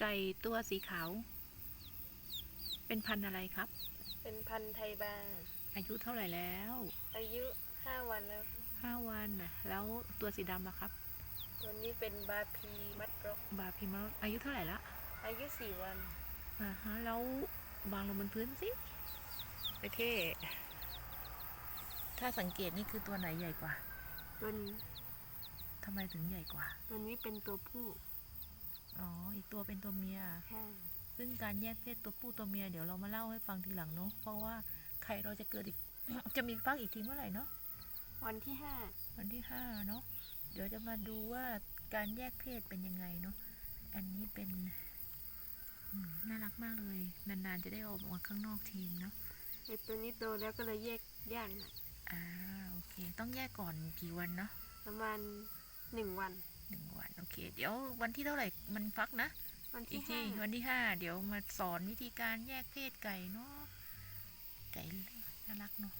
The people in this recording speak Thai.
ไก่ตัวสีขาว เป็นพันธุ์อะไรครับ เป็นพันธุ์ไทยบาอายุเท่าไหร่แล้ว อายุห้าวันแล้ว ห้าวันน่ะแล้วตัวสีดำอะครับ ตัวนี้เป็นบาพีมัดรกบาพิมะอายุเท่าไหร่ละอายุสี่วัน อ่าฮะแล้ววางลงบนพื้นสิโอเค ถ้าสังเกตนี่คือตัวไหนใหญ่กว่า ตัวนี้ทำไมถึงใหญ่กว่า ตัวนี้เป็นตัวผู้ อ๋อ อีกตัวเป็นตัวเมียใช่ซึ่งการแยกเพศตัวผู้ตัวเมียเดี๋ยวเรามาเล่าให้ฟังทีหลังเนาะ เพราะว่าไข่เราจะเกิดอีก จะมีฟักอีกทีเมื่อไหร่เนาะ วันที่ห้าวันที่ห้าเนาะ เดี๋ยวจะมาดูว่าการแยกเพศเป็นยังไงเนาะ อันนี้เป็นอืมน่ารักมากเลย นานๆจะได้ออกมาข้างนอกทีมเนาะ ไอตัวนี้โตแล้วก็เลยแยกยากหน่อยอ่า โอเค ต้องแยกก่อนกี่วันเนาะ ประมาณหนึ่งวัน หนึ่งวันโอเค เดี๋ยววันที่เท่าไหร่มันฟักนะวันอีที่กทีห้าวันที่ห้าเดี๋ยวมาสอนวิธีการแยกเพศไก่เนาะไก่น่ารักเนาะ